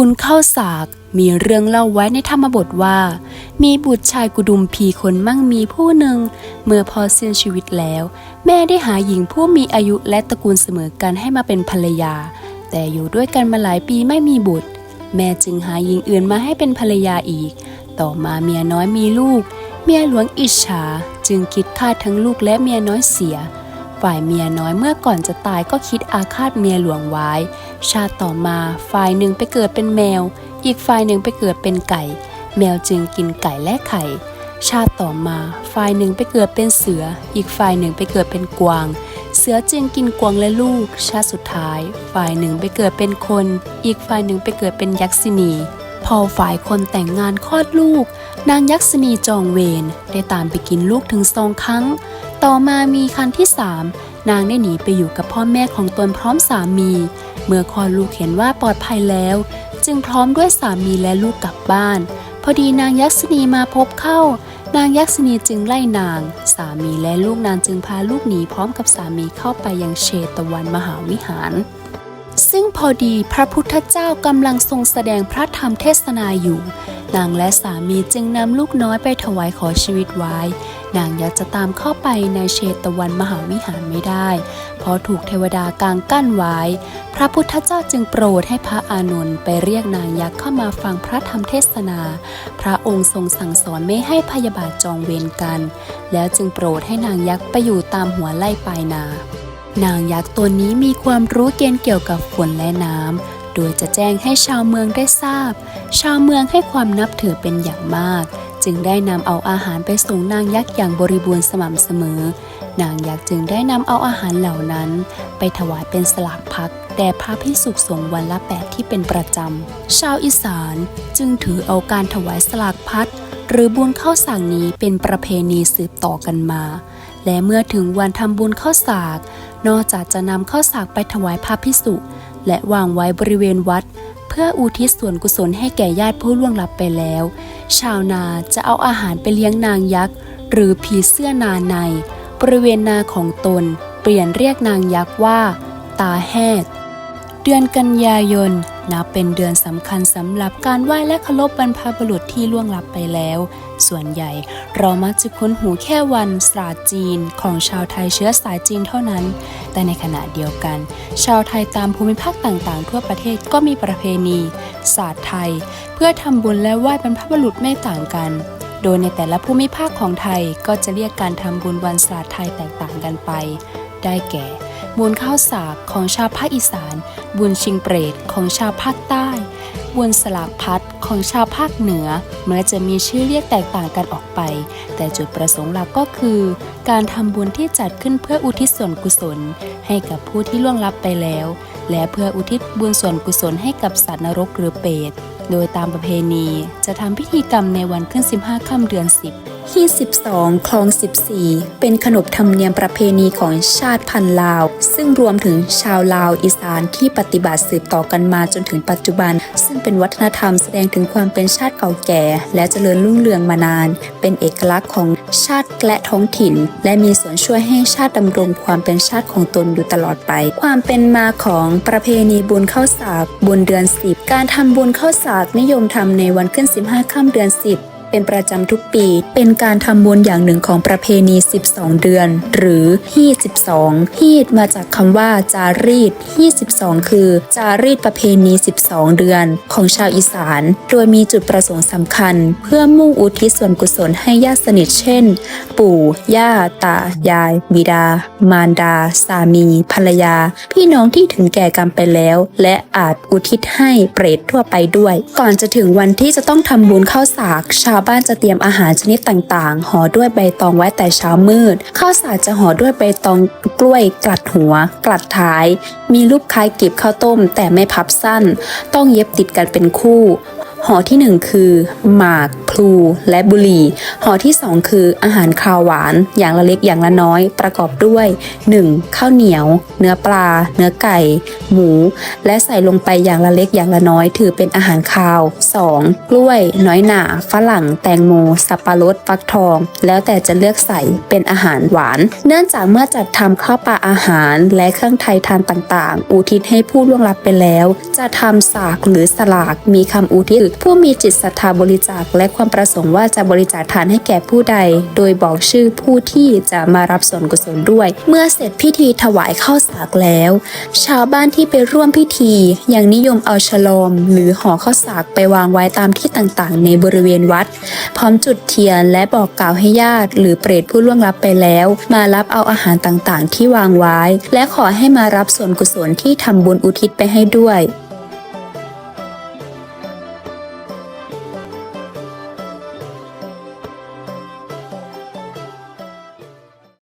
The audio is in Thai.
บุญเข้าสากมีเรื่องเล่าไว้ในธรรมบทว่า มีบุตรชายกุดุมพีคนมั่งมีผู้หนึ่ง เมื่อพอสิ้นชีวิตแล้ว แม่ได้หาหญิงผู้มีอายุและตระกูลเสมอกันให้มาเป็นภรรยา แต่อยู่ด้วยกันมาหลายปีไม่มีบุตร แม่จึงหาหญิงอื่นมาให้เป็นภรรยาอีก ต่อมาเมียน้อยมีลูก เมียหลวงอิจฉาจึงคิดฆ่าทั้งลูกและเมียน้อยเสีย ฝ่ายเมียน้อยเมื่อก่อนจะตายก็คิดอาฆาตเมียหลวงไว้ ชาติต่อมาฝ่ายหนึ่งไปเกิดเป็นแมว อีกฝ่ายหนึ่งไปเกิดเป็นไก่ แมวจึงกินไก่และไข่ ชาติต่อมาฝ่ายหนึ่งไปเกิดเป็นเสือ อีกฝ่ายหนึ่งไปเกิดเป็นกวาง เสือจึงกินกวางและลูก ชาติสุดท้าย ฝ่ายหนึ่งไปเกิดเป็นคน อีกฝ่ายหนึ่งไปเกิดเป็นยักษินีพอฝ่ายคนแต่งงานคลอดลูก นางยักษินีจองเวรได้ตามไปกินลูกถึงสองครั้ง ต่อมามีคันที่สามนางได้หนีไปอยู่กับพ่อแม่ของตนพร้อมสามี เมื่อคลอดลูกเห็นว่าปลอดภัยแล้ว จึงพร้อมด้วยสามีและลูกกลับบ้าน พอดีนางยักษินีมาพบเข้า นางยักษินีจึงไล่นาง สามีและลูกนางจึงพาลูกหนีพร้อมกับสามีเข้าไปยังเชตวันมหาวิหาร ซึ่งพอดีพระพุทธเจ้ากำลังทรงแสดงพระธรรมเทศนาอยู่ นางและสามีจึงนำลูกน้อยไปถวายขอชีวิตไว้ นางอยากจะตามเข้าไปในเชตวันมหาวิหารไม่ได้ เพราะถูกเทวดากางกั้นไว้ พระพุทธเจ้าจึงโปรดให้พระอานนท์ไปเรียกนางยักษ์เข้ามาฟังพระธรรมเทศนา พระองค์ทรงสั่งสอนไม่ให้พยาบาทจองเวรกัน แล้วจึงโปรดให้นางยักษ์ไปอยู่ตามหัวไล่ปลายนา นางยักษ์ตัวนี้มีความรู้เกณฑ์เกี่ยวกับฝนและน้ำโดยจะแจ้งให้ชาวเมืองได้ทราบ ชาวเมืองให้ความนับถือเป็นอย่างมาก จึงได้นำเอาอาหารไปส่งนางยักษ์อย่างบริบูรณ์สม่ำเสมอ นางยักษ์จึงได้นำเอาอาหารเหล่านั้น ไปถวายเป็นสลากพักแด่พระพิสุขสงฆ์วันละแปดที่เป็นประจำ ชาวอีสานจึงถือเอาการถวายสลากพัดหรือบุญข้าวสากนี้เป็นประเพณีสืบต่อกันมา และเมื่อถึงวันทำบุญข้าวสาก นอกจากจะนำข้าวสากไปถวายพระพิสุและวางไว้บริเวณวัด พื่ออุทิศส่วนกุศลให้แก่ญาติผู้ล่วงลับไปแล้ว ชาวนาจะเอาอาหารไปเลี้ยงนางยักษ์ หรือผีเสื้อนาใน บริเวณนาของตน เปลี่ยนเรียกนางยักษ์ว่า ตาแหดเดือนกันยายน นับเป็นเดือนสำคัญสำหรับการไหว้และเคารพบรรพบุรุษที่ล่วงลับไปแล้ว ส่วนใหญ่เรามักจะคุ้นหูแค่วันศาสตร์จีนของชาวไทยเชื้อสายจีนเท่านั้น แต่ในขณะเดียวกัน ชาวไทยตามภูมิภาคต่างๆ ทั่วประเทศก็มีประเพณีศาสตร์ไทย เพื่อทำบุญและไหว้บรรพบุรุษไม่ต่างกันโดยในแต่ละภูมิภาคของไทยก็จะเรียกการทำบุญวันศาสตร์ไทยแตกต่างกันไป ได้แก่ บุญข้าวสากของชาวภาคอีสาน บุญชิงเปรตของชาวภาคใต้ บุญสลากพัดของชาวภาคเหนือแม้จะมีชื่อเรียกแตกต่างกันออกไป แต่จุดประสงค์หลักก็คือ การทำบุญที่จัดขึ้นเพื่ออุทิศส่วนกุศล ให้กับผู้ที่ล่วงลับไปแล้ว และเพื่ออุทิศบุญส่วนกุศลให้กับสัตว์นรกหรือเปรตโดยตามประเพณีจะทำพิธีกรรมในวันขึ้น 15 ค่ำเดือน 10 ที่ 12 คลอง 14 เป็นขนบธรรมเนียมประเพณีของชาติพันธุ์ลาว ซึ่งรวมถึงชาวลาวอีสานที่ปฏิบัติสืบต่อกันมาจนถึงปัจจุบัน ซึ่งเป็นวัฒนธรรมแสดงถึงความเป็นชาติเก่าแก่ และเจริญรุ่งเรืองมานาน เป็นเอกลักษณ์ของชาติและท้องถิ่น และมีส่วนช่วยให้ชาติดำรงความเป็นชาติของตนอยู่ตลอดไป ความเป็นมาของประเพณีบุญข้าวสากบุญเดือน 10 การทำบุญข้าวสากนิยมทำในวันขึ้น 15 ค่ำเดือน 10 เป็นประจำทุกปี เป็นการทำบุญอย่างหนึ่งของประเพณี 12 เดือน หรือฮีด12ฮีดมาจากคำว่าจารีตฮีด12 คือ จารีตประเพณี 12 เดือน ของชาวอีสาน โดยมีจุดประสงค์สำคัญ เพื่อมุ่งอุทิศส่วนกุศลให้ญาติสนิทเช่น ปู่ ย่า ตา ยาย บิดา มารดา สามี ภรรยา พี่น้องที่ถึงแก่กรรมไปแล้ว และอาจอุทิศให้เปรตทั่วไปด้วย ก่อนจะถึงวันที่จะต้องทำบุญเข้าสากชาวาวบ้านจะเตรียมอาหารชนิดต่างๆห่อด้วยใบตองไว้แต่เช้ามืด ข้าวสารจะห่อด้วยใบตองกล้วยกลัดหัว กลัดท้าย มีรูปคล้ายกีบข้าวต้ม แต่ไม่พับสั้น ต้องเย็บติดกันเป็นคู่ห่อที่หนึ่งคือหมาก ลูและบุหรี่ห่อที่ 2 คืออาหารคาวหวานอย่างละเล็กอย่างละน้อยประกอบด้วย 1. ข้าวเหนียว เนื้อปลา เนื้อไก่ หมู และใส่ลงไปอย่างละเล็กอย่างละน้อย ถือเป็นอาหารคาว 2. กล้วย น้อยหนาฝรั่ง แตงโม สับปะรดฟักทอง แล้วแต่จะเลือกใส่เป็นอาหารหวาน เนื่องจากเมื่อจัดทำข้าวปลาอาหารและเครื่องไทยทานต่างๆ อุทิศให้ผู้ล่วงลับไปแล้ว จะทำสากหรือสลากมีคำอุทิศผู้มีจิตศรัทธาบริจาคและความความประสงค์ว่าจะบริจาคทานให้แก่ผู้ใด โดยบอกชื่อผู้ที่จะมารับส่วนกุศลด้วย เมื่อเสร็จพิธีถวายข้าวสากแล้ว ชาวบ้านที่ไปร่วมพิธียังนิยมเอาฉลอมหรือห่อข้าวสากไปวางไว้ตามที่ต่างๆ ในบริเวณวัด พร้อมจุดเทียนและบอกกล่าวให้ญาติ หรือเปรตผู้ล่วงลับไปแล้ว มารับเอาอาหารต่างๆ ที่วางไว้ และขอให้มารับส่วนกุศลที่ทำบุญอุทิศไปให้ด้วย